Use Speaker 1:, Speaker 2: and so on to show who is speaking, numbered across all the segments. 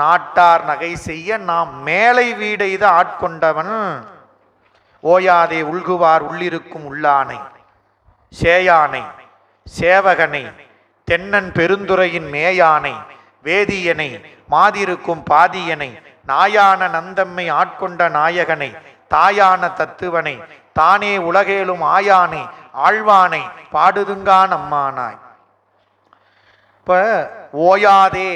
Speaker 1: நாட்டார் நகை செய்ய நாம் மேலை வீடெய்த ஆட்கொண்டவன். ஓயாதே உள்குவார் உள்ளிருக்கும் உள்ளானை சேயானை சேவகனை தென்னன் பெருந்துறையின் மேயானை வேதியனை மாதிருக்கும் பாதியனை நாயான நந்தம்மை ஆட்கொண்ட நாயகனை தாயான தத்துவனை தானே உலகேலும் ஆயானை ஆழ்வானை பாடுதுங்கான் அம்மானாய். இப்ப ஓயாதே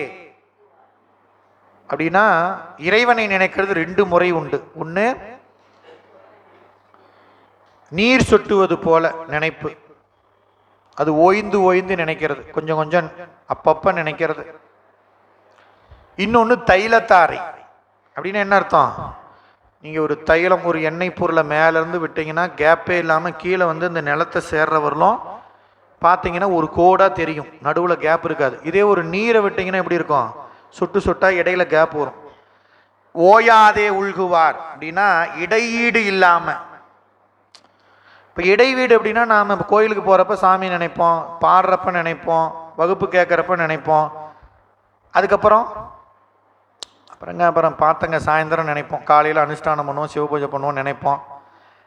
Speaker 1: அப்படின்னா இறைவனை நினைக்கிறது ரெண்டு முறை உண்டு. ஒன்று நீர் சொட்டுவது போல நினைப்பு. அது ஓய்ந்து ஓய்ந்து நினைக்கிறது. கொஞ்சம் கொஞ்சம் அப்பப்போ நினைக்கிறது. இன்னொன்று தைலத்தாரை. அப்படின்னு என்ன அர்த்தம்? நீங்கள் ஒரு தைலம் ஒரு எண்ணெய் பொருளை மேலேருந்து விட்டீங்கன்னா கேப்பே இல்லாமல் கீழே வந்து இந்த நிலத்தை சேர்றவர்களும் பார்த்தீங்கன்னா ஒரு கோடாக தெரியும். நடுவில் கேப் இருக்காது. இதே ஒரு நீரை விட்டிங்கன்னா எப்படி இருக்கும்? சுட்டு சுட்டா இடையில கேப் வரும். ஓயாதே உள்குவார் அப்படின்னா இடையீடு இல்லாமல் இப்போ இடைவீடு அப்படின்னா நாம் இப்போ கோயிலுக்கு போகிறப்ப சாமி நினைப்போம் பாடுறப்ப நினைப்போம் வகுப்பு கேட்குறப்ப நினைப்போம். அதுக்கப்புறம் அப்புறங்க அப்புறம் பார்த்தங்க சாயந்தரம் நினைப்போம். காலையில் அனுஷ்டானம் பண்ணுவோம் சிவ பூஜை பண்ணுவோம் நினைப்போம்.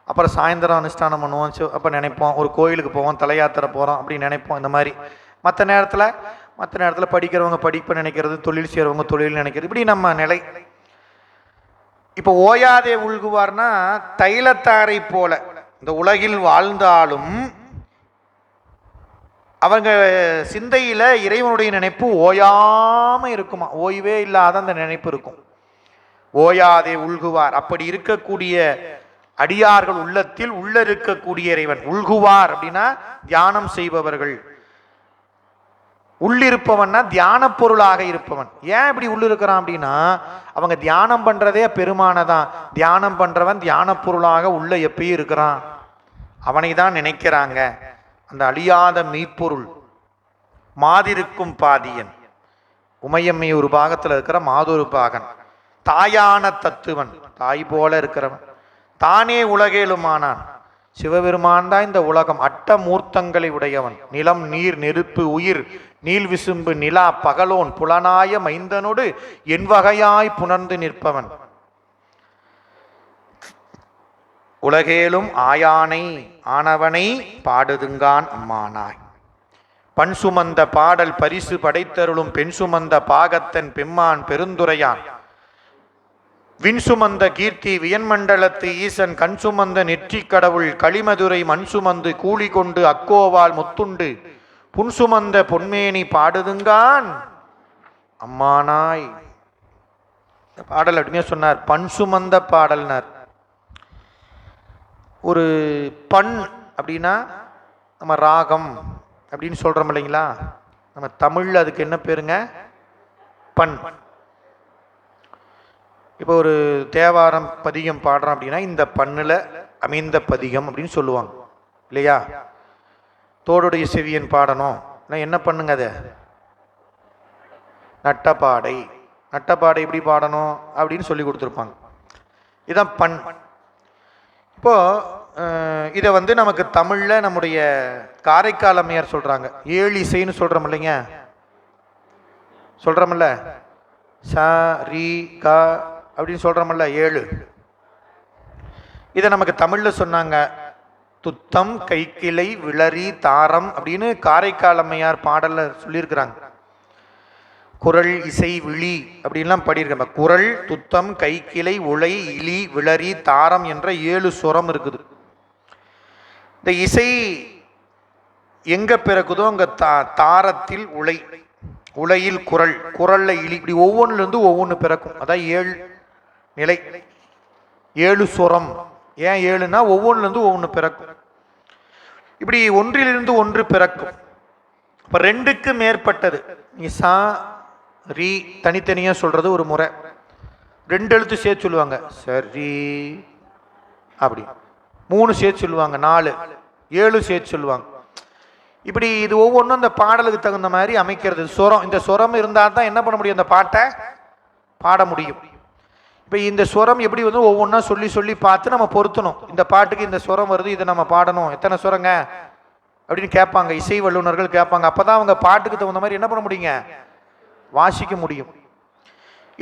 Speaker 1: அப்புறம் சாயந்தரம் அனுஷ்டானம் பண்ணுவோம் சிவ அப்போ நினைப்போம். ஒரு கோயிலுக்கு போவோம் தலையாத்திரை போகிறோம் அப்படின்னு நினைப்போம் இந்த மாதிரி. மற்ற நேரத்தில் மற்ற நேரத்தில் படிக்கிறவங்க படிப்பு நினைக்கிறது தொழில் செய்கிறவங்க தொழில் நினைக்கிறது இப்படி நம்ம நிலை. இப்போ ஓயாதே உள்குவார்னா தைலத்தாரை போல. இந்த உலகில் வாழ்ந்தாலும் அவங்க சிந்தையில் இறைவனுடைய நினைப்பு ஓயாமல் இருக்குமா? ஓய்வே இல்லாத அந்த நினைப்பு இருக்கும். ஓயாதே உள்குவார் அப்படி இருக்கக்கூடிய அடியார்கள் உள்ளத்தில் உள்ள இருக்கக்கூடிய இறைவன் உள்குவார் அப்படின்னா தியானம் செய்பவர்கள் உள்ளிருப்பவன்னா தியான பொருளாக இருப்பவன். ஏன் இப்படி உள்ளிருக்கிறான் அப்படின்னா அவங்க தியானம் பண்ணுறதே பெருமானதான் தியானம் பண்ணுறவன் தியான பொருளாக உள்ள எப்பயும் இருக்கிறான். அவனை தான் நினைக்கிறாங்க. அந்த அழியாத மீப்பொருள் மாதிருக்கும் பாதியன். உமையம்மை ஒரு பாகத்தில் இருக்கிற மாதொரு பாகன். தாயான தத்துவன். தாய் போல இருக்கிறவன். தானே உலகேலுமானான். சிவபெருமான் தான் இந்த உலகம் அட்டமூர்த்தங்களை உடையவன். நிலம் நீர் நெருப்பு உயிர் நீல் விசும்பு நிலா பகலோன் புலனாய மைந்தனோடு என் வகையாய் புணர்ந்து நிற்பவன். உலகேலும் ஆயானை ஆனவனை பாடுதுங்கான் அம்மானாய். பண் சுமந்த பாடல் பரிசு படைத்தருளும் பெண் சுமந்த பாகத்தன் பெம்மான் பெருந்துரையான். விண் சுமந்த கீர்த்தி வியன்மண்டலத்து ஈசன் கண் சுமந்த நெற்றிக் கடவுள் களிமதுரை மண் சுமந்து கூலி கொண்டு அக்கோவால் முத்துண்டு. புன்சுமந்த பொன்மேனி பாடுதுங்கான். அம்மானாய். இந்த பாடல் அப்படிமே சொன்னார். பண் சுமந்த பாடல்னார். ஒரு பண் அப்படின்னா நம்ம ராகம் அப்படின்னு சொல்கிறோம் இல்லைங்களா? நம்ம தமிழில் அதுக்கு என்ன பேருங்க? பண். இப்போ ஒரு தேவாரம் பதிகம் பாடுறோம் அப்படின்னா இந்த பண்ணில் அமைந்த பதிகம் அப்படின்னு சொல்லுவாங்க. இல்லையா? தோடுடைய செவியன் பாடணும். நான் என்ன பண்ணுங்க அதை? நட்டப்பாடை. நட்டப்பாடை எப்படி பாடணும் அப்படின்னு சொல்லி கொடுத்துருப்பாங்க. இதான் பண். இப்போ இதை வந்து நமக்கு தமிழில் நம்முடைய காரைக்கால் அம்மையார் சொல்கிறாங்க ஏழு இசைன்னு சொல்கிறோம் இல்லைங்க? சொல்கிறோமில்ல ச ரி க அப்படின்னு சொல்கிறோமல்ல ஏழு. இதை நமக்கு தமிழில் சொன்னாங்க துத்தம் கைக்கிளை விளரி தாரம் அப்படின்னு காரைக்கால் அம்மையார் பாடலில் சொல்லியிருக்கிறாங்க. குரல் இசை விழி அப்படின்லாம் பாடியிருக்காங்க. குரல் துத்தம் கைக்கிளை உலை இலி விளரி தாரம் என்ற ஏழு சுரம் இருக்குது. இந்த இசை எங்கே பிறக்குதோ அங்கே தா தாரத்தில் உலை உலையில் குரல் குரலில் இலி இப்படி ஒவ்வொன்றுலேருந்து ஒவ்வொன்று பிறக்கும். அதான் ஏழு. நிலை. ஏழு சுரம். ஏன் ஏழுனா ஒவ்வொன்றுலேருந்து ஒவ்வொன்று பிறக்கும். இப்படி ஒன்றிலிருந்து ஒன்று பிறக்கும். இப்போ ரெண்டுக்கு மேற்பட்டது. நீ சா ரி தனித்தனியாக சொல்கிறது ஒரு முறை. ரெண்டு எழுத்து சேர்த்து சொல்லுவாங்க. சரி அப்படி. மூணு சேர்த்து சொல்லுவாங்க. நாலு. ஏழு சேர்த்து சொல்லுவாங்க. இப்படி இது ஒவ்வொன்றும் அந்த பாடலுக்கு தகுந்த மாதிரி அமைக்கிறது. சுரம் இந்த சுரம் இருந்தால் தான் என்ன பண்ண முடியும் அந்த பாட்டை? பாட முடியும். இப்போ இந்த ஸ்வரம் எப்படி வந்து ஒவ்வொன்றா சொல்லி சொல்லி பார்த்து நம்ம பொருத்தணும். இந்த பாட்டுக்கு இந்த சுரம் வருது இதை நம்ம பாடணும். எத்தனை சுரங்க அப்படின்னு கேட்பாங்க. இசை வல்லுநர்கள் கேட்பாங்க. அப்போ தான் அவங்க பாட்டுக்கு தகுந்த மாதிரி என்ன பண்ண முடியுங்க? வாசிக்க முடியும்.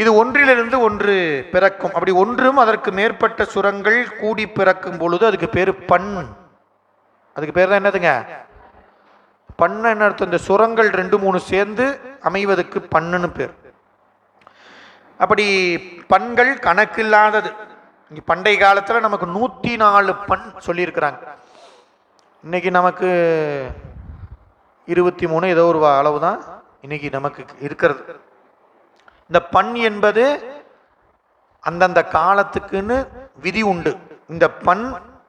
Speaker 1: இது ஒன்றிலிருந்து ஒன்று பிறக்கும். அப்படி ஒன்றும் அதற்கு மேற்பட்ட சுரங்கள் கூடி பிறக்கும் பொழுது அதுக்கு பேர் பண். அதுக்கு பேர் தான் என்னதுங்க? பண்ண என்ன அர்த்தம்? இந்த சுரங்கள் ரெண்டு மூணு சேர்ந்து அமைவதற்கு பண்ணுன்னு பேர். அப்படி பண்கள் கணக்கில்லாதது. இங்கே பண்டைய காலத்தில் நமக்கு நூற்றி நாலு பண் சொல்லியிருக்கிறாங்க. இன்னைக்கு நமக்கு இருபத்தி மூணு ஏதோ ஒரு அளவு தான் இன்னைக்கு நமக்கு இருக்கிறது. இந்த பண் என்பது அந்தந்த காலத்துக்குன்னு விதி உண்டு. இந்த பண்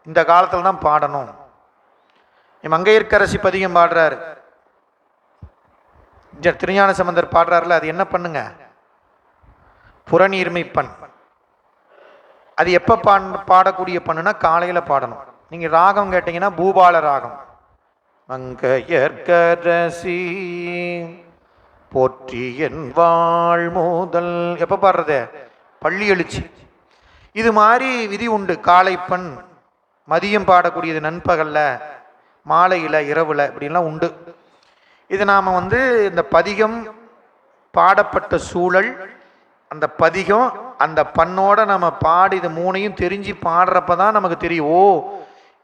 Speaker 1: இந்த காலத்தில் தான் பாடணும். என் மங்கையர்க்கரசி பதிகம் பாடுறாரு. திருஞான சம்பந்தர் பாடுறாருல அது என்ன பண்ணுங்க? புறநீர்மை பண். அது எப்போ பா பாடக்கூடிய பண்ணுனா காலையில் பாடணும். நீங்கள் ராகம் கேட்டிங்கன்னா பூபால ராகம். மங்கையர்கரசி போற்றி என் வாழ் மோதல். எப்போ பாடுறது? பள்ளி எழுச்சி. இது மாதிரி விதி உண்டு. காலை பண் மதியம் பாடக்கூடியது நண்பகல்ல மாலையில் இரவில் இப்படிலாம் உண்டு. இது நாம் வந்து இந்த பதிகம் பாடப்பட்ட சூழல் அந்த பதிகம் அந்த பண்ணோட நம்ம பாடி இது மூணையும் தெரிஞ்சு பாடுறப்ப தான் நமக்கு தெரியும் ஓ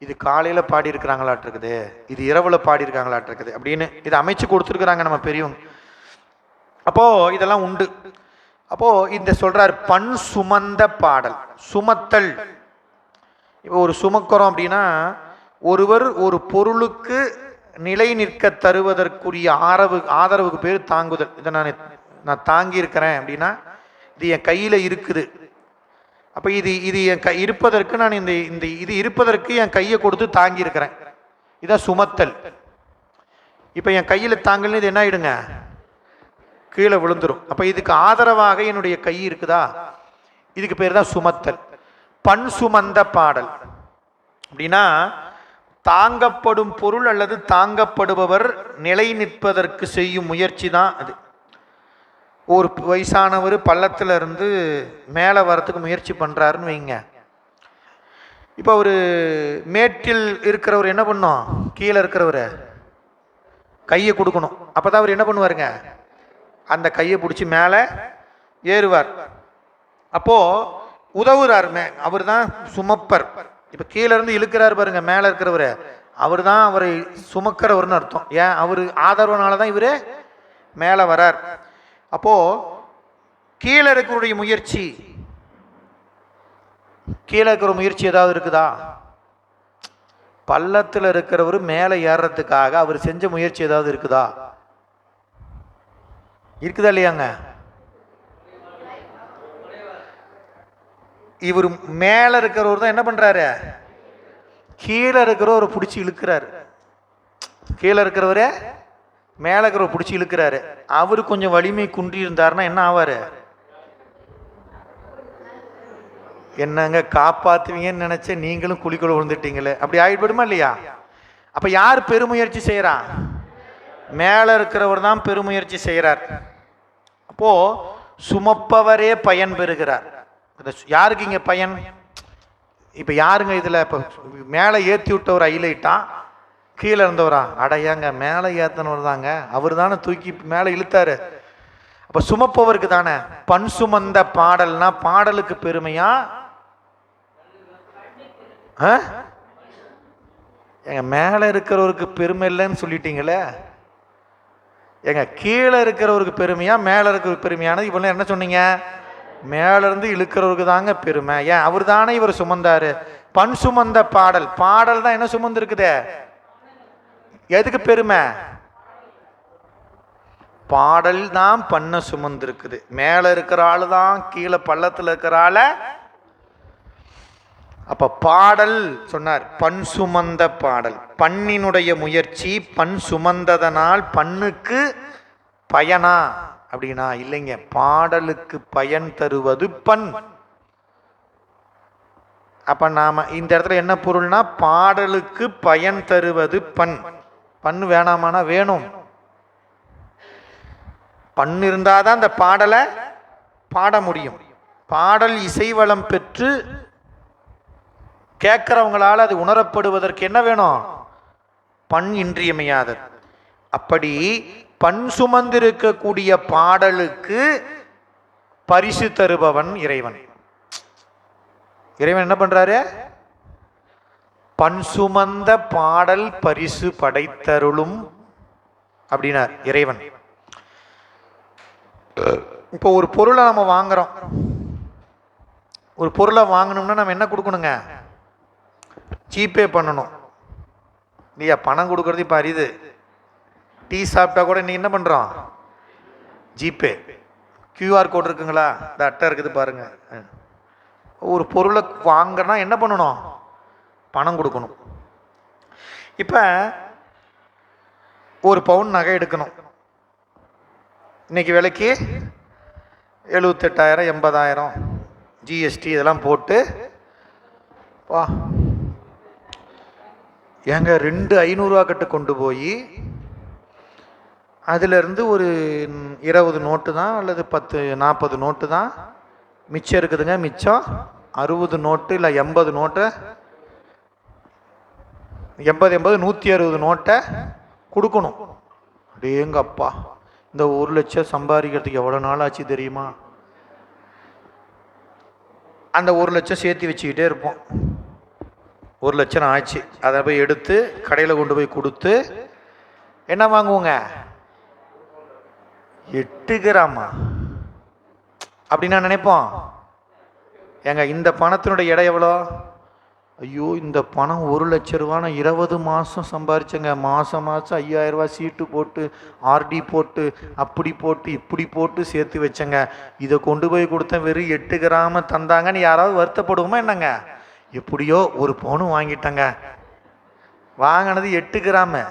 Speaker 1: இது காலையில் பாடியிருக்கிறாங்களாட்டிருக்குது இது இரவில் பாடியிருக்காங்களாட்டிருக்குது அப்படின்னு இதை அமைச்சு கொடுத்துருக்குறாங்க நம்ம பெரியவங்க. அப்போது இதெல்லாம் உண்டு. அப்போது இந்த சொல்கிறார் பண் சுமந்த பாடல் சுமத்தல். இப்போ ஒரு சுமக்கிறோம் அப்படின்னா ஒருவர் ஒரு பொருளுக்கு நிலை நிற்க தருவதற்குரிய ஆதரவு ஆதரவுக்கு பேர் தாங்குதல். இதை நான் நான் தாங்கியிருக்கிறேன் அப்படின்னா இது என் கையில் இருக்குது. அப்போ இது இது என் கை இருப்பதற்கு நான் இந்த இந்த இது இருப்பதற்கு என் கையை கொடுத்து தாங்கியிருக்கிறேன். இதான் சுமத்தல். இப்போ என் கையில் தாங்கல்னு இது என்ன ஆயிடுங்க கீழே விழுந்துரும். அப்போ இதுக்கு ஆதரவாக என்னுடைய கை இருக்குதா? இதுக்கு பேர் தான் சுமத்தல். பண் சுமந்த பாடல். அப்படின்னா தாங்கப்படும் பொருள் அல்லது தாங்கப்படுபவர் நிலை நிற்பதற்கு செய்யும் முயற்சி தான் அது. ஒரு வயசானவர் பள்ளத்தில் இருந்து மேலே வரத்துக்கு முயற்சி பண்ணுறாருன்னு வைங்க. இப்போ ஒரு மேட்டில் இருக்கிறவர் என்ன பண்ணும்? கீழே இருக்கிறவர். கையை கொடுக்கணும். அப்போ தான் அவர் என்ன பண்ணுவாருங்க? அந்த கையை பிடிச்சி மேலே ஏறுவார். அப்போது உதவுறார் மே அவர் தான் சுமப்பர். இப்போ கீழேருந்து இழுக்கிறார் பாருங்க மேலே இருக்கிறவர். அவர் தான் அவரை சுமக்கிறவர்னு அர்த்தம். ஏன்? அவர் ஆதரவுனால தான் இவர் மேலே வரார். அப்போது கீழே இருக்கிறவருடைய முயற்சி கீழே இருக்கிற முயற்சி ஏதாவது இருக்குதா? பள்ளத்தில் இருக்கிறவர் மேலே ஏறுறதுக்காக அவர் செஞ்ச முயற்சி ஏதாவது இருக்குதா? இருக்குதா இல்லையாங்க? இவர் மேலே இருக்கிறவர் தான் என்ன பண்ணுறாரு கீழே இருக்கிறவர் பிடிச்சி இழுக்கிறாரு. கீழே இருக்கிறவரே மேலே இருக்கிறவர் பிடிச்சி இழுக்கிறாரு. அவர் கொஞ்சம் வலிமை குன்றி இருந்தாருன்னா என்ன ஆவார்? என்னங்க காப்பாற்றுவீங்கன்னு நினச்ச நீங்களும் குழிக்குள்ள விழுந்துட்டீங்களே. அப்படி ஆயிடுபடுமா இல்லையா? அப்போ யார் பெருமுயற்சி செய்கிறா மேலே இருக்கிறவர் தான் பெருமுயற்சி செய்கிறார் அப்போது சுமப்பவரே பயன் பெறுகிறார். யாருக்கு இங்கே பயன்? இப்போ யாருங்க இதில்? இப்போ மேலே ஏற்றி விட்டவர் ஐலைட்டான் கீழே இருந்தவரா? அடையாங்க மேலே ஏத்தனவர் தாங்க. அவர் தானே தூக்கி மேலே இழுத்தாரு. அப்போ சுமப்பவருக்கு தானே? பண் சுமந்த பாடல்னா பாடலுக்கு பெருமையா? ஆ? எங்க மேலே இருக்கிறவருக்கு பெருமை இல்லைன்னு சொல்லிட்டீங்களே? ஏங்க கீழே இருக்கிறவருக்கு பெருமையா மேலே இருக்கிறவருக்கு பெருமையானது? இவ்வளோ என்ன சொன்னீங்க? மேலேருந்து இழுக்கிறவருக்கு தாங்க பெருமை. ஏன் அவர் தானே இவர் சுமந்தாரு. பண் சுமந்த பாடல். பாடல் தான் என்ன சுமந்து இருக்குதே எதுக்கு பெருமை? பாடல் தான் பண்ண சுமந்திருக்குது. மேலே இருக்கிற ஆளு தான் கீழே பள்ளத்தில் இருக்கிற ஆள. அப்போ பாடல் சொன்னார் பண் சுமந்த பாடல். பண்ணினுடைய முயற்சி பண் சுமந்ததனால் பண்ணுக்கு பயனா? அப்படின்னா இல்லைங்க பாடலுக்கு பயன் தருவது பண். அப்போ நாம் இந்த இடத்துல என்ன பொருள்னா பாடலுக்கு பயன் தருவது பண். பண் வேணாமானா வேணும். பண் இருந்தாதான் அந்த பாடலை பாட முடியும். பாடல் இசைவளம் பெற்று கேட்குறவங்களால் அது உணரப்படுவதற்கு என்ன வேணும்? பண் இன்றியமையாதது. அப்படி பண் சுமந்திருக்கக்கூடிய பாடலுக்கு பரிசு தருபவன் இறைவன். இறைவன் என்ன பண்ணுறாரு பண் சுமந்த பாடல் பரிசு படைத்தருளும் அப்படின்னார் இறைவன். இப்போ ஒரு பொருளை நம்ம வாங்குறோம். ஒரு பொருளை வாங்கணும்னா நம்ம என்ன கொடுக்கணுங்க? ஜிபே பண்ணணும். இல்லையா பணம் கொடுக்கறது இப்போ அரிது. டீ சாப்பிட்டா கூட நீ என்ன பண்ணுறோம் ஜிபே. கியூஆர் கோட் இருக்குங்களா? இந்த அட்டை இருக்குது பாருங்கள் ஒரு பொருளை வாங்கினா என்ன பண்ணணும்? பணம் கொடுக்கணும். இப்போ ஒரு பவுன் நகை எடுக்கணும். இன்னைக்கு விலைக்கு எழுபத்தெட்டாயிரம் எண்பதாயிரம் ஜிஎஸ்டி இதெல்லாம் போட்டு வா. ஏங்க ரெண்டு ஐநூறுரூவா கட்டு கொண்டு போய் அதிலிருந்து ஒரு இருபது நோட்டு தான் அல்லது பத்து நாற்பது நோட்டு தான் மிச்சம் இருக்குதுங்க. மிச்சம் அறுபது நோட்டு இல்லை எண்பது நோட்டு எண்பது எண்பது நூற்றி அறுபது நோட்டை கொடுக்கணும். அடேங்கப்பா இந்த ஒரு லட்சம் சம்பாதிக்கிறதுக்கு எவ்வளோ நாள் ஆச்சு தெரியுமா? அந்த ஒரு லட்சம் சேர்த்து வச்சுக்கிட்டே இருப்போம். ஒரு லட்சம் ஆச்சு. அதை போய் எடுத்து கடையில் கொண்டு போய் கொடுத்து என்ன வாங்குவோங்க? எட்டு கிராமா? அப்படி நான் நினைப்போம். ஏங்க இந்த பணத்தினுடைய எடை எவ்வளோ? ஐயோ இந்த பணம் ஒரு லட்ச ரூபா இருபது மாதம் சம்பாரிச்சேங்க. மாதம் மாதம் ஐயாயிரரூபா சீட்டு போட்டு ஆர்டி போட்டு அப்படி போட்டு இப்படி போட்டு சேர்த்து வச்சேங்க. இதை கொண்டு போய் கொடுத்தேன். வெறும் எட்டு கிராம தந்தாங்கன்னு யாராவது வருத்தப்படுவோமா என்னங்க? எப்படியோ ஒரு பவுனும் வாங்கிட்டேங்க. வாங்கினது எட்டு கிராம.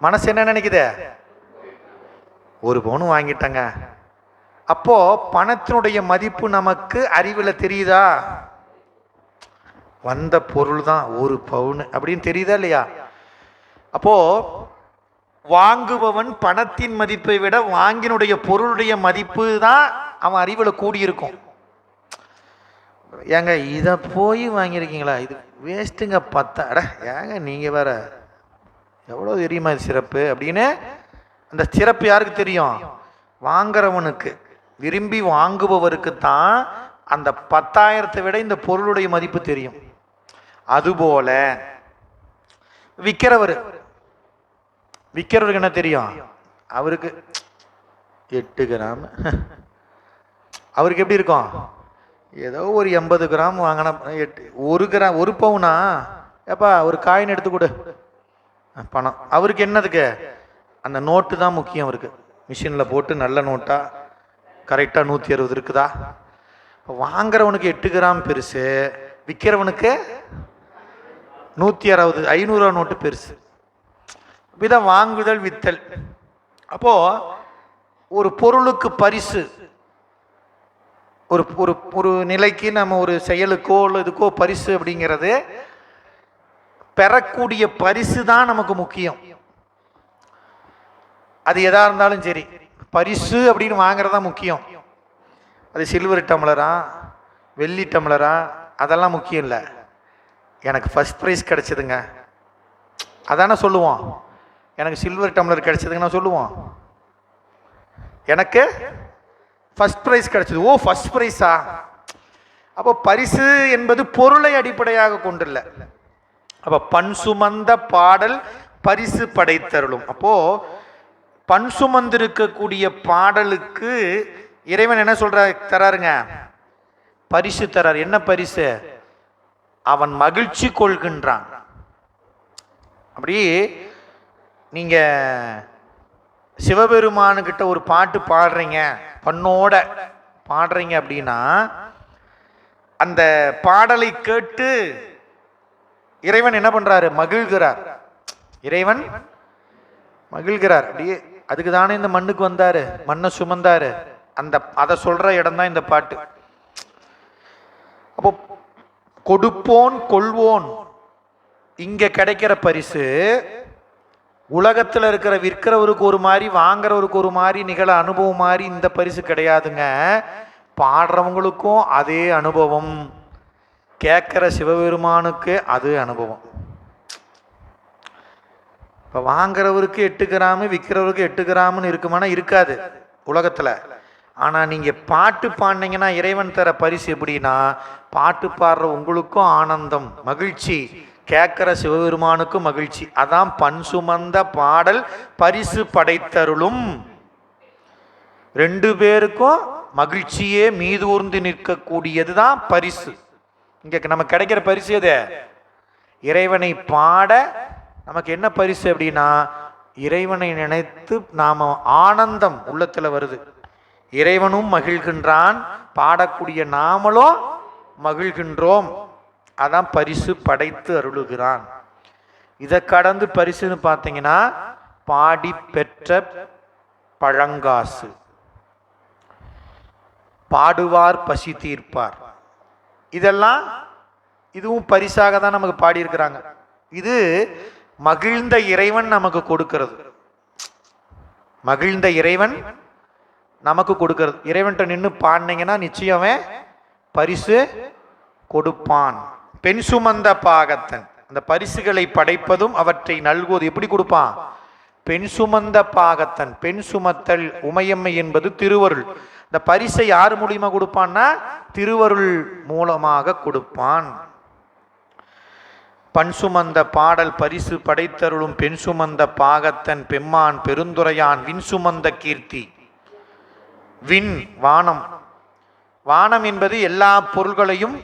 Speaker 1: மனசு என்ன நினைக்குதே? ஒரு பவுன் வாங்கிட்டேங்க. அப்போ பணத்தினுடைய மதிப்பு நமக்கு அறிவில் தெரியுதா? வந்த பொருள் தான் ஒரு பவுனு அப்படின்னு தெரியுதா இல்லையா? அப்போ வாங்குபவன் பணத்தின் மதிப்பை விட வாங்கினுடைய பொருளுடைய மதிப்பு தான் அவன் அறிவில் கூடியிருக்கும். ஏங்க இதை போய் வாங்கியிருக்கீங்களா? இது வேஸ்ட்டுங்க பத்தா அட ஏங்க நீங்கள் வேற எவ்வளோ தெரியுமா இது சிறப்பு அப்படின்னு அந்த சிறப்பு யாருக்கு தெரியும்? வாங்குறவனுக்கு. விரும்பி வாங்குபவருக்கு தான் அந்த பத்தாயிரத்தை விட இந்த பொருளுடைய மதிப்பு தெரியும். அதுபோல விற்கிறவர் விற்கிறவருக்கு என்ன தெரியும்? அவருக்கு எட்டு கிராம். அவருக்கு எப்படி இருக்கும்? ஏதோ ஒரு எண்பது கிராம் வாங்கினா எட்டு ஒரு கிராம் ஒரு பவுனா? ஏப்பா ஒரு காயின் எடுத்து கொடு. பணம். அவருக்கு என்னதுக்கு? அந்த நோட்டு தான் முக்கியம் அவருக்கு. மிஷினில் போட்டு நல்ல நோட்டாக கரெக்டாக நூற்றி அறுபது இருக்குதா? இப்போ வாங்குறவனுக்கு எட்டு கிராம் பெருசு விற்கிறவனுக்கு நூற்றி அறுபது ஐநூறுரூவா நோட்டு பெருசு. இப்படிதான் வாங்குதல் வித்தல். அப்போது ஒரு பொருளுக்கு பரிசு ஒரு ஒரு ஒரு நிலைக்கு நம்ம ஒரு செயலுக்கோ இல்லை இதுக்கோ பரிசு அப்படிங்கிறது பெறக்கூடிய பரிசு தான் நமக்கு முக்கியம். அது எதாக இருந்தாலும் சரி பரிசு அப்படின்னு வாங்குறது தான் முக்கியம். அது சில்வர் டம்ளரா வெள்ளி டம்ளரா அதெல்லாம் முக்கியம் இல்லை. எனக்கு ஃபஸ்ட் ப்ரைஸ் கிடச்சிதுங்க. அதானே சொல்லுவோம். எனக்கு சில்வர் டம்ளர் கிடச்சிதுங்க நான் சொல்லுவோம். எனக்கு ஃபஸ்ட் ப்ரைஸ் கிடச்சிது. ஓ ஃபஸ்ட் ப்ரைஸா அப்போ பரிசு என்பது பொருளை அடிப்படையாக கொண்டுள்ள அப்போ பண் சுமந்த பாடல் பரிசு படைத்தருளும். அப்போது பண் சுமந்திருக்கக்கூடிய பாடலுக்கு இறைவன் என்ன சொல்ற தராருங்க? பரிசு தரார். என்ன பரிசு? அவன் மகிழ்ச்சி கொள்கின்றான். அப்படி நீங்க சிவபெருமானுக்கிட்ட ஒரு பாட்டு பாடுறீங்க பண்ணோட பாடுறீங்க அப்படின்னா அந்த பாடலை கேட்டு இறைவன் என்ன பண்றாரு? மகிழ்கிறார். இறைவன் மகிழ்கிறார். அப்படியே அதுக்கு தானே இந்த மண்ணுக்கு வந்தாரு? மண்ணை சுமந்தாரு. அந்த அதை சொல்ற இடம் தான் இந்த பாட்டு. அப்போ கொடுப்போன் கொள்வோன். இங்கே கிடைக்கிற பரிசு உலகத்தில் இருக்கிற விற்கிறவருக்கு ஒரு மாதிரி வாங்குறவருக்கு ஒரு மாதிரி நிகழ அனுபவம் மாதிரி இந்த பரிசு கிடையாதுங்க. பாடுறவங்களுக்கும் அதே அனுபவம். கேட்குற சிவபெருமானுக்கு அது அனுபவம். இப்போ வாங்குறவருக்கு எட்டு கிராமு விற்கிறவருக்கு எட்டு கிராமுன்னு இருக்குமானா இருக்காது உலகத்தில். ஆனால் நீங்கள் பாட்டு பாடினீங்கன்னா இறைவன் தர பரிசு எப்படின்னா பாட்டு பாடுற உங்களுக்கும் ஆனந்தம் மகிழ்ச்சி. கேட்குற சிவபெருமானுக்கும் மகிழ்ச்சி. அதான் பண் சுமந்த பாடல் பரிசு படைத்தருளும். ரெண்டு பேருக்கும் மகிழ்ச்சியே மீது ஊர்ந்து நிற்கக்கூடியது தான் பரிசு. இங்கே நமக்கு கிடைக்கிற பரிசு எது? இறைவனை பாட நமக்கு என்ன பரிசு அப்படின்னா இறைவனை நினைத்து நாம் ஆனந்தம் உள்ளத்தில் வருது. இறைவனும் மகிழ்கின்றான். பாடக்கூடிய நாமளும் மகிழ்கின்றோம். அதான் பரிசு படைத்து அருளுகிறான். இதை கடந்து பரிசுன்னு பார்த்தீங்கன்னா பாடி பெற்ற பழங்காசு. பாடுவார் பசி தீர்ப்பார். இதெல்லாம் இதுவும் பரிசாக தான் நமக்கு பாடியிருக்கிறாங்க. இது மகிழ்ந்த இறைவன் நமக்கு கொடுக்கிறது. மகிழ்ந்த இறைவன் நமக்கு கொடுக்கறது. இறைவன்கிட்ட நின்று பாடினீங்கன்னா நிச்சயமே பரிசு கொடுப்பான். பெண் சுமந்த பாகத்தன். அந்த பரிசுகளை படைப்பதும் அவற்றை நல்குவது எப்படி கொடுப்பான்? பெண் சுமந்த பாகத்தன். பெண் சுமத்தல் உமையம்மை என்பது திருவருள். இந்த பரிசை யார் மூலியமா கொடுப்பான்னா? திருவருள் மூலமாக கொடுப்பான். பண் சுமந்த பாடல் பரிசு படைத்தருளும் பெண் சுமந்த பாகத்தன் பெம்மான் பெருந்துரையான் வின் சுமந்த கீர்த்தி. விண் வானம். வானம் என்பது எல்லா பொருள்களையும்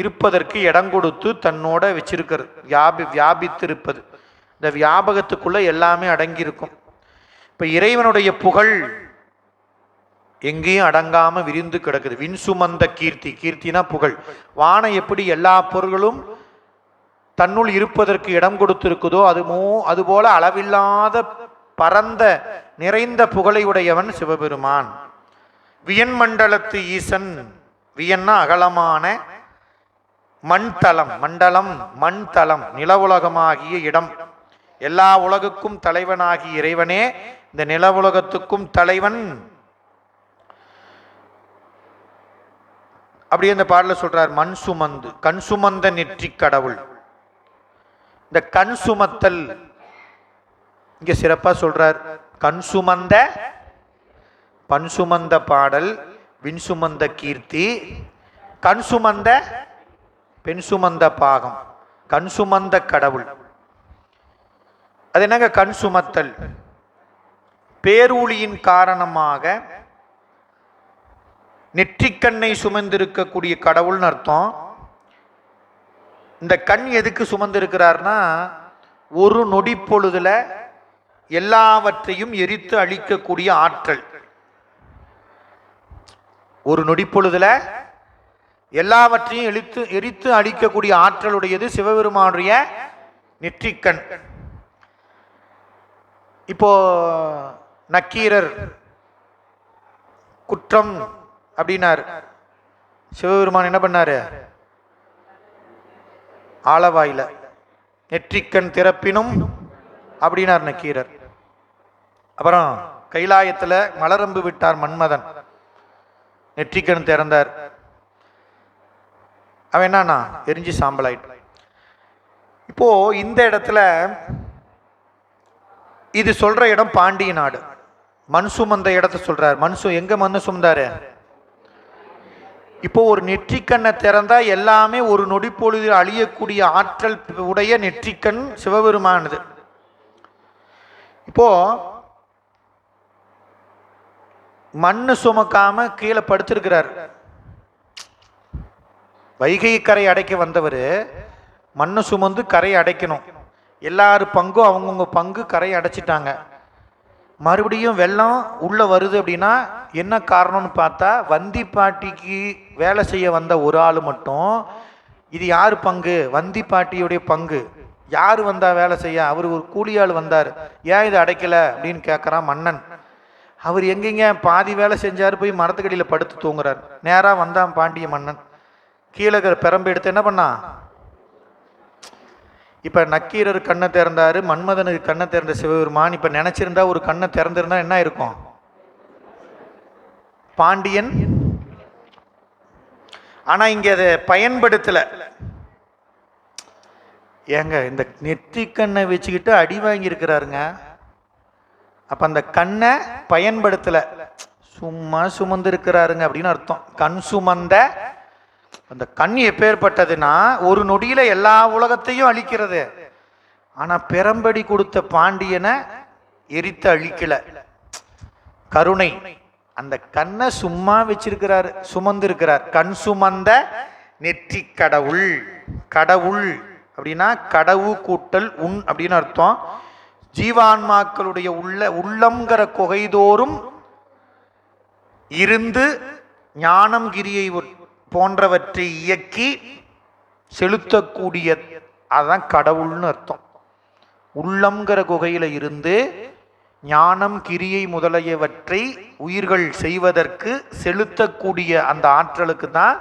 Speaker 1: இருப்பதற்கு இடம் கொடுத்து தன்னோட வச்சிருக்கிறது. வியாபி வியாபித்து இருப்பது இந்த வியாபகத்துக்குள்ள எல்லாமே அடங்கியிருக்கும். இப்போ இறைவனுடைய புகழ் எங்கேயும் அடங்காமல் விரிந்து கிடக்குது. விண் சுமந்த கீர்த்தி கீர்த்தினா புகழ். வானம் எப்படி எல்லா பொருள்களும் தன்னுள் இருப்பதற்கு இடம் கொடுத்திருக்குதோ அதுமோ அதுபோல அளவில்லாத பரந்த நிறைந்த புகழை உடையவன் சிவபெருமான். வியன் மண்டலத்து ஈசன் வியன்னா அகலமான மண்தலம் மண்டலம் மண்தலம் நில உலகமாகிய இடம். எல்லா உலகுக்கும் தலைவனாகிய இறைவனே இந்த நில உலகத்துக்கும் தலைவன். அப்படியே இந்த பாடல சொல்றார் மண் சுமந்து கண் சுமந்த நெற்றி கடவுள். இந்த கண் சுமத்தல் இங்க சிறப்பா சொல்றார். கண் சுமந்த பண் சுமந்த பாடல் விண் சுமந்த கீர்த்தி கண் சுமந்த பெண் சுமந்த பாகம் கண் சுமந்த கடவுள். அது என்னங்க கண் சுமத்தல் பேரூழியின் காரணமாக நெற்றிக்கண்ணை சுமந்திருக்கக்கூடிய கடவுள்னு அர்த்தம். இந்த கண் எதுக்கு சுமந்திருக்கிறார்னா ஒரு நொடி பொழுதுல எல்லாவற்றையும் எரித்து அழிக்கக்கூடிய ஆற்றல். ஒரு நொடிப்பொழுதுல எல்லாவற்றையும் எரித்து எரித்து அழிக்கக்கூடிய ஆற்றலுடையது சிவபெருமானுடைய நெற்றிக்கண். இப்போ நக்கீரர் குற்றம் அப்படின்னார். சிவபெருமான் என்ன பண்ணாரு? ஆளவாயில நெற்றிக்கண் திறப்பினும் அப்படின்னார் நக்கீரர். அப்புறம் கைலாயத்தில் மலரம்பு விட்டார் மன்மதன். நெற்றிக்கண் திறந்தார். அவன் என்னன்னா எரிஞ்சு சாம்பல் ஆயிட்டு இந்த இடத்துல இது சொல்கிற இடம் பாண்டிய நாடு. மண் சுமந்த இடத்த சொல்கிறார் மண் சு எங்க மண் சுமந்தாரு? இப்போ ஒரு நெற்றிக்கண்ணை திறந்தால் எல்லாமே ஒரு நொடி பொழுதில் அழியக்கூடிய ஆற்றல் உடைய நெற்றிக்கண் சிவபெருமானது. இப்போது மண்ணு சுமக்காம கீழே படுத்திருக்கிறார். வைகை கரை அடைக்க வந்தவர் மண்ணு சுமந்து கரை அடைக்கணும். எல்லாரு பங்கும் அவங்கவுங்க பங்கு கரை அடைச்சிட்டாங்க. மறுபடியும் வெள்ளம் உள்ளே வருது அப்படின்னா என்ன காரணம்னு பார்த்தா வந்தி பாட்டிக்கு வேலை செய்ய வந்த ஒரு ஆள் மட்டும் இது யார் பங்கு? வந்தி பாட்டியுடைய பங்கு. யார் வந்தா வேலை செய்ய? அவர் ஒரு கூலியாள் வந்தார். ஏன் இதை அடைக்கலை? அப்படின்னு கேட்குறான் மன்னன். அவர் எங்கெங்க பாதி வேலை செஞ்சார் போய் மரத்துக்கடியில் படுத்து தூங்குறார். நேராக வந்தான் பாண்டிய மன்னன். கீழே இருக்கிற பெரம்பு எடுத்து என்ன பண்ணான் இப்போ நக்கீரர் கண்ணை திறந்தார் மன்மதனுக்கு கண்ணை திறந்த சிவபெருமான் இப்போ நினச்சிருந்தா ஒரு கண்ணை திறந்திருந்தா என்ன இருக்கும் பாண்டியன். ஆனால் இங்கே அதை பயன்படுத்தலை. ஏங்க இந்த நெற்றி கண்ணை வச்சுக்கிட்டு அடி வாங்கியிருக்கிறாருங்க. அப்ப அந்த கண்ணை பயன்படுத்தல. சும்மா சுமந்து இருக்கிறாருங்க அப்படின்னு அர்த்தம். கண் சுமந்த அந்த கண் எப்பேற்பட்டதுன்னா ஒரு நொடியில எல்லா உலகத்தையும் அழிக்கிறது. ஆனா பெரம்படி கொடுத்த பாண்டியனை எரித்து அழிக்கல. கருணை. அந்த கண்ணை சும்மா வச்சிருக்கிறாரு சுமந்து இருக்கிறார் கண் சுமந்த நெற்றி கடவுள். கடவுள் அப்படின்னா கடவு கூட்டல் உன் அப்படின்னு அர்த்தம். ஜீவான்மாக்களுடைய உள்ள உள்ளங்கிற குகைதோறும் இருந்து ஞானம் கிரியை ஒ- போன்றவற்றை இயக்கி செலுத்தக்கூடிய அதான் கடவுள்னு அர்த்தம். உள்ளங்கிற குகையில் இருந்து ஞானம் கிரியை முதலியவற்றை உயிர்கள் செய்வதற்கு செலுத்தக்கூடிய அந்த ஆற்றலுக்கு தான்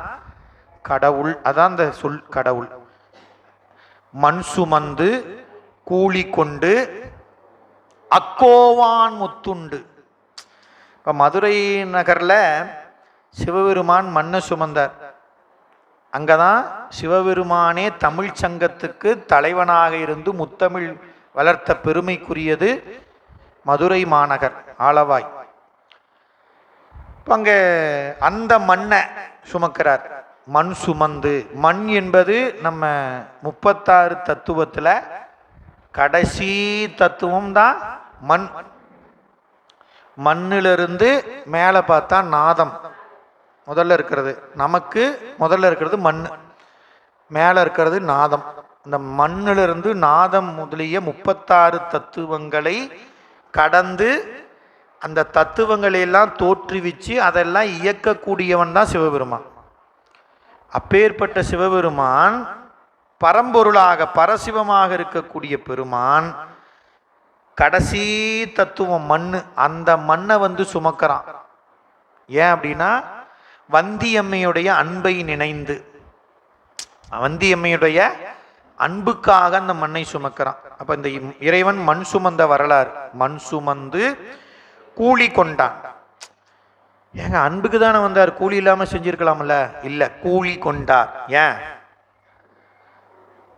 Speaker 1: கடவுள் அதான் அந்த சொல் கடவுள். மண் சுமந்து கூலி கொண்டு அக்கோவான் முத்துண்டு. இப்போ மதுரை நகரில் சிவபெருமான் மண்ணை சுமந்தார். அங்கே தான் சிவபெருமானே தமிழ் சங்கத்துக்கு தலைவனாக இருந்து முத்தமிழ் வளர்த்த பெருமைக்குரியது மதுரை மாநகர் ஆளவாய் இப்போ அங்கே அந்த மண்ணை சுமக்கிறார். மண் சுமந்து மண் என்பது நம்ம முப்பத்தாறு தத்துவத்தில் கடைசி தத்துவம் தான் மண். மண்ணிலிருந்து மேலே பார்த்தா நாதம். முதல்ல இருக்கிறது நமக்கு முதல்ல இருக்கிறது மண். மேலே இருக்கிறது நாதம். இந்த மண்ணிலிருந்து நாதம் முதலிய முப்பத்தாறு தத்துவங்களை கடந்து அந்த தத்துவங்களை எல்லாம் தோற்றுவிச்சு அதெல்லாம் இயக்கக்கூடியவன் தான் சிவபெருமான். அப்பேற்பட்ட சிவபெருமான் பரம்பொருளாக பரசிவமாக இருக்கக்கூடிய பெருமான் கடைசி தத்துவம் மண் அந்த மண்ணை வந்து சுமக்கிறான். ஏன் அப்படின்னா வந்தியம்மையுடைய அன்பை நினைந்து. வந்தியம்மையுடைய அன்புக்காக அந்த மண்ணை சுமக்கிறான். அப்ப இந்த இறைவன் மண் சுமந்த வரலாறு. மண் சுமந்து கூலி கொண்டான். ஏங்க அன்புக்கு தானே வந்தார்? கூலி இல்லாம செஞ்சிருக்கலாம்ல? இல்ல கூலி கொண்டார். ஏன்?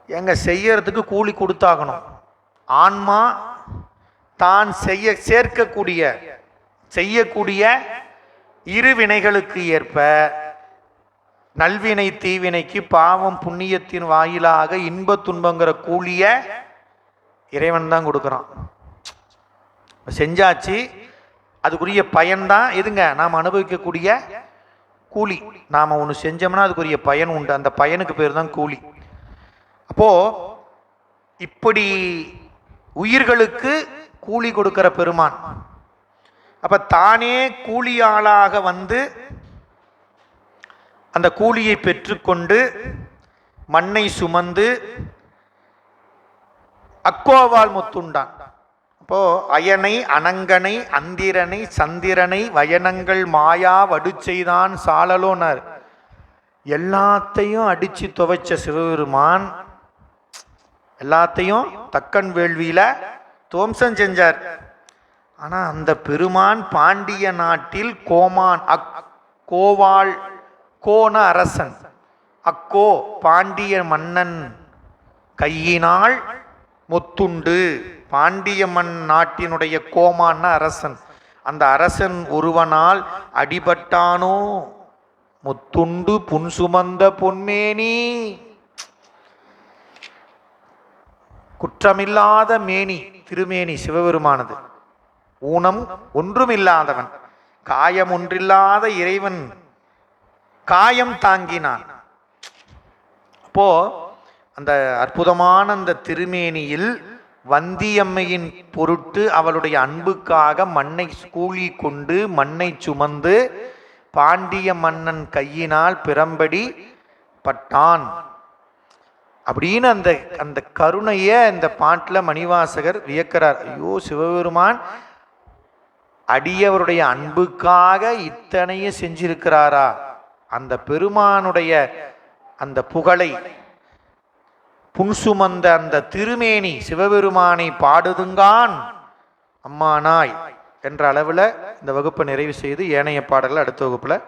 Speaker 1: எங்க செய்யறதுக்கு கூலி கொடுத்தாகணும். ஆன்மா தான் செய்ய சேர்க்கக்கூடிய செய்யக்கூடிய இரு வினைகளுக்கு ஏற்ப நல்வினை தீவினைக்கு பாவம் புண்ணியத்தின் வாயிலாக இன்ப துன்பங்கிற கூலிய இறைவன் தான் கொடுக்குறான். செஞ்சாச்சு அதுக்குரிய பயன்தான் எதுங்க? நாம் அனுபவிக்கக்கூடிய கூலி. நாம் ஒன்று செஞ்சோம்னா அதுக்குரிய பயன் உண்டு. அந்த பயனுக்கு பேர் தான் கூலி. அப்போ இப்படி உயிர்களுக்கு கூலி கொடுக்கிற பெருமான். அப்போ தானே கூலியாளாக வந்து அந்த கூலியை பெற்றுக்கொண்டு மண்ணை சுமந்து அக்கோவால் முத்துண்டான். அப்போ அயனை அனங்கனை அந்திரனை சந்திரனை வயனங்கள் மாயா வடுச்செய்தான் சாலலோனர். எல்லாத்தையும் அடிச்சு துவைச்ச சிவபெருமான் எல்லாத்தையும் தக்கன் வேள்வியில் துவம்சம் செஞ்சார். ஆனால் அந்த பெருமான் பாண்டிய நாட்டில் கோமான் அக் கோவாள் கோன அரசன் அக்கோ பாண்டிய மன்னன் கையினால் முத்துண்டு. பாண்டிய மண் நாட்டினுடைய கோமான அரசன். அந்த அரசன் ஒருவனால் அடிபட்டானோ? முத்துண்டு புன் சுமந்த பொன்மேனி. குற்றமில்லாத மேனி. திருமேனி சிவபெருமானது. ஊனம் ஒன்றுமில்லாதவன். காயம் ஒன்றில்லாத இறைவன். காயம் தாங்கினான். அப்போ அந்த அற்புதமான அந்த திருமேனியில் வந்தியம்மையின் பொருட்டு அவளுடைய அன்புக்காக மண்ணை கூலி கொண்டு மண்ணை சுமந்து பாண்டிய மன்னன் கையினால் பிறம்படி பட்டான். அப்படின்னு அந்த அந்த கருணையை இந்த பாட்டில் மணிவாசகர் வியக்கிறார். ஐயோ சிவபெருமான் அடியவருடைய அன்புக்காக இத்தனையும் செஞ்சிருக்கிறாரா? அந்த பெருமானுடைய அந்த புகழை புன்சுமந்த அந்த திருமேனி சிவபெருமானை பாடுதுங்கான். அம்மானாய் என்ற அளவில் இந்த வகுப்பை நிறைவு செய்து ஏனைய பாடல்களை அடுத்த வகுப்பில்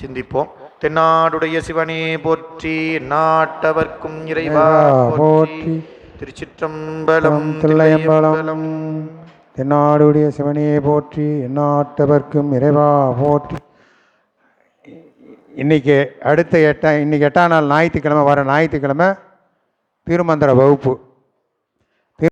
Speaker 1: சிந்திப்போம். தென்னாடுடைய சிவனே போற்றி நாட்டவர்க்கும் இறைவா போற்றி. திருச்சிற்றம்பலம் தில்லையம்பலம்.
Speaker 2: தென்னாடுடைய சிவனையே போற்றி எந்நாட்டவர்க்கும் இறைவா போற்றி இன்னைக்கு அடுத்த எட்டாம் இன்னைக்கு எட்டாம் நாள் ஞாயிற்றுக்கிழமை வர ஞாயிற்றுக்கிழமை திருமந்திர வகுப்பு